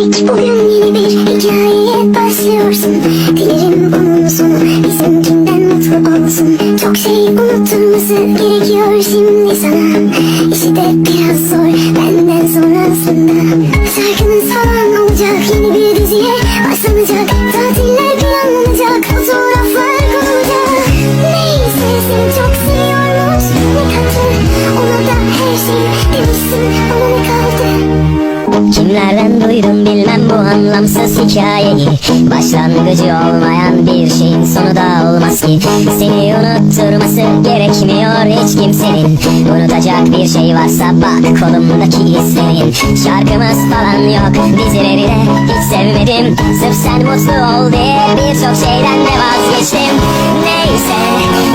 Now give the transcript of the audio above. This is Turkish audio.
Bugün yeni bir hikayeye başlıyorsun Dilerim onun sonu bizimkinden mutlu olsun Çok şey unutturması gerekiyor şimdi sana İşi de biraz zor benden sonrasında Şarkınız falan olacak yeni bir diziye başlanacak Tatiller planlanacak fotoğraflar konulacak Neyse seni çok seviyormuş ne katı Ona da her şeyi demişsin. Ona ne kaldı Kimlerden duydum bilmem bu anlamsız hikayeyi. Başlangıcı olmayan bir şeyin sonu da olmaz ki. Seni unutturması gerekmiyor hiç kimsenin. Unutacak bir şey varsa bak kolumdaki izlerin. Şarkımız falan yok dizileri de hiç sevmedim. Sırf sen mutlu ol diye birçok şeyden de vazgeçtim. Neyse